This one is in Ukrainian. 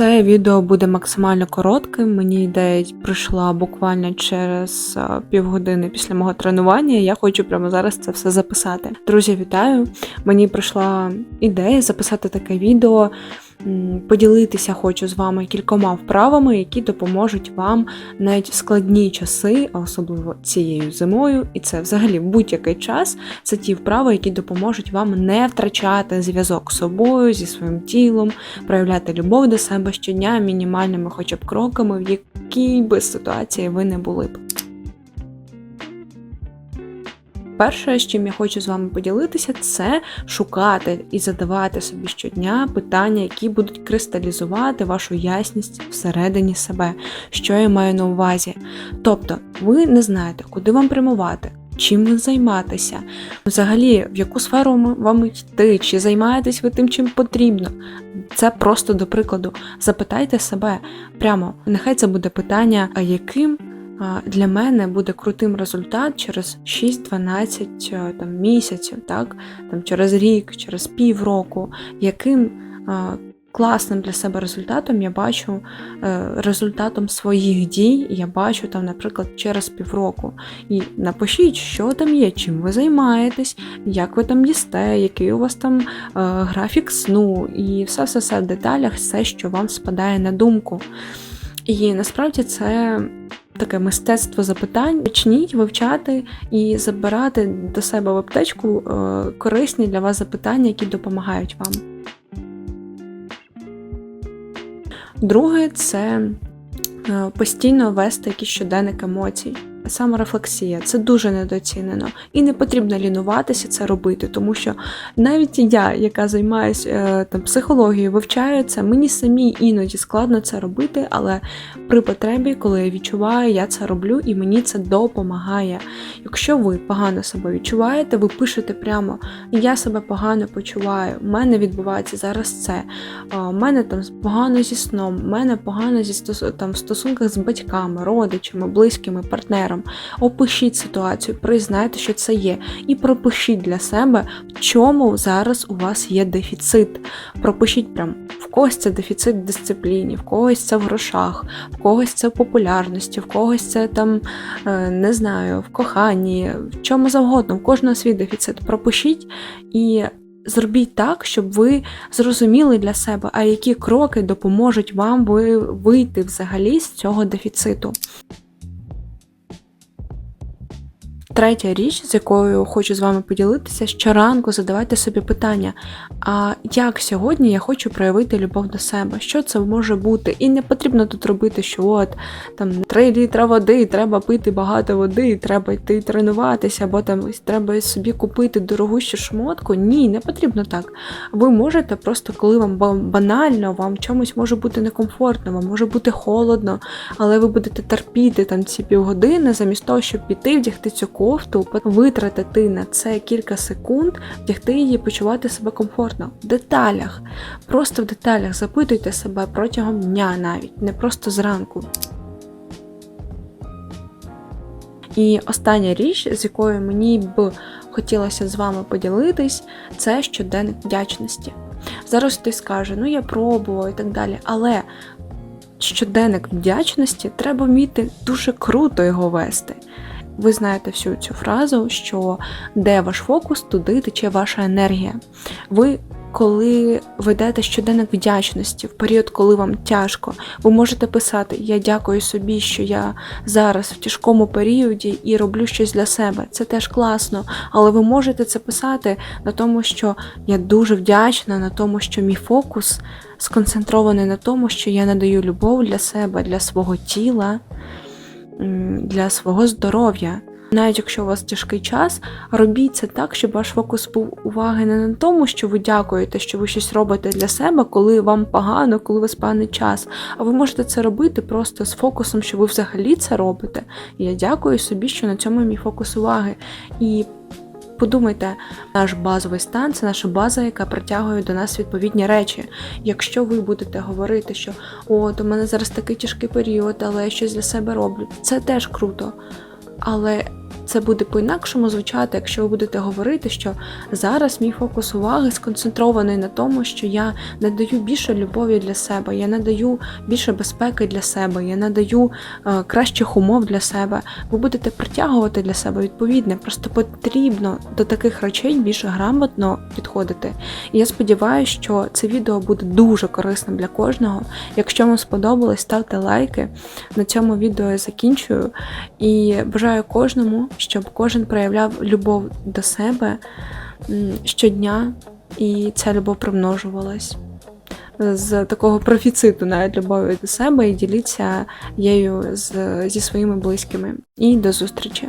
Це відео буде максимально коротким. Мені ідея прийшла буквально через півгодини після мого тренування. Я хочу прямо зараз це все записати. Друзі, вітаю! Мені прийшла ідея записати таке відео. Поділитися хочу з вами кількома вправами, які допоможуть вам навіть в складні часи, особливо цією зимою, і це взагалі будь-який час. Це ті вправи, які допоможуть вам не втрачати зв'язок з собою, зі своїм тілом, проявляти любов до себе щодня мінімальними хоча б кроками, в якій би ситуації ви не були б. Перше, з чим я хочу з вами поділитися, це шукати і задавати собі щодня питання, які будуть кристалізувати вашу ясність всередині себе, що я маю на увазі. Тобто, ви не знаєте, куди вам прямувати. Чим ви займатися? Взагалі, в яку сферу вам йти, чи займаєтесь ви тим, чим потрібно? Це просто до прикладу. Запитайте себе прямо. Нехай це буде питання, а яким для мене буде крутим результат через 6-12 е, там, місяців, так? там, через рік, через півроку, яким класним для себе результатом я бачу е, результатом своїх дій, я бачу там, наприклад, через півроку. І напишіть, що там є, чим ви займаєтесь, як ви там їсте, який у вас там е, графік сну, і все все все в деталях, все, що вам спадає на думку. І насправді це таке мистецтво запитань. Почніть вивчати і забирати до себе в аптечку е, корисні для вас запитання, які допомагають вам. Друге це е, постійно вести якийсь щоденник емоцій. Саморефлексія це дуже недооцінено. І не потрібно лінуватися це робити, тому що навіть я, яка займаюся е, там психологією, вивчаю це, мені самій іноді складно це робити, але при потребі, коли я відчуваю, я це роблю і мені це допомагає. Якщо ви погано себе відчуваєте, ви пишете прямо я себе погано почуваю, в мене відбувається зараз це. У мене там погано зі сном, у мене погано зі там, в стосунках з батьками, родичами, близькими, партнером. Опишіть ситуацію, признайте, що це є, і пропишіть для себе, в чому зараз у вас є дефіцит. Пропишіть прям в когось це дефіцит в дисципліні, в когось це в грошах, в когось це в популярності, в когось це там е, не знаю, в коханні, в чому завгодно, в кожного свій дефіцит. Пропишіть і зробіть так, щоб ви зрозуміли для себе, а які кроки допоможуть вам вийти взагалі з цього дефіциту. Третя річ, з якою хочу з вами поділитися, щоранку задавайте собі питання: а як сьогодні я хочу проявити любов до себе? Що це може бути? І не потрібно тут робити, що от там 3 літра води, треба пити багато води, треба йти тренуватися, або там треба собі купити дорогущу шмотку. Ні, не потрібно так. Ви можете просто, коли вам банально, вам чомусь може бути некомфортно, вам може бути холодно, але ви будете терпіти там ці півгодини, замість того, щоб піти, вдягти цю кофту, витратити на це кілька секунд, вдягти її, почувати себе комфортно. В деталях, просто в деталях запитуйте себе протягом дня навіть, не просто зранку. І остання річ, з якою мені б хотілося з вами поділитись, це щоденник вдячності. Зараз хтось скаже, ну я пробував і так далі, але щоденник вдячності треба вміти дуже круто його вести. Ви знаєте всю цю фразу, що де ваш фокус, туди тече ваша енергія. Ви, коли ведете щоденник вдячності, в період, коли вам тяжко, ви можете писати: Я дякую собі, що я зараз в тяжкому періоді і роблю щось для себе. Це теж класно, але ви можете це писати на тому, що я дуже вдячна, на тому, що мій фокус сконцентрований на тому, що я надаю любов для себе, для свого тіла, для свого здоров'я. Навіть якщо у вас тяжкий час, робіть це так, щоб ваш фокус був уваги не на тому, що ви дякуєте, що ви щось робите для себе, коли вам погано, коли у вас поганий час. А ви можете це робити просто з фокусом, що ви взагалі це робите. І я дякую собі, що на цьому мій фокус уваги. І подумайте, наш базовий стан це наша база, яка притягує до нас відповідні речі. Якщо ви будете говорити, що от у мене зараз такий тяжкий період, але я щось для себе роблю, це теж круто. Але це буде по-інакшому звучати, якщо ви будете говорити, що зараз мій фокус уваги сконцентрований на тому, що я надаю більше любові для себе, я надаю більше безпеки для себе, я надаю е, кращих умов для себе. Ви будете притягувати для себе відповідне. Просто потрібно до таких речей більше грамотно підходити. І я сподіваюся, що це відео буде дуже корисним для кожного. Якщо вам сподобалось, ставте лайки. На цьому відео я закінчую і бажаю кожному, щоб кожен проявляв любов до себе щодня, і ця любов примножувалась. З такого профіциту навіть любові до себе і діліться її з, зі своїми близькими. І до зустрічі!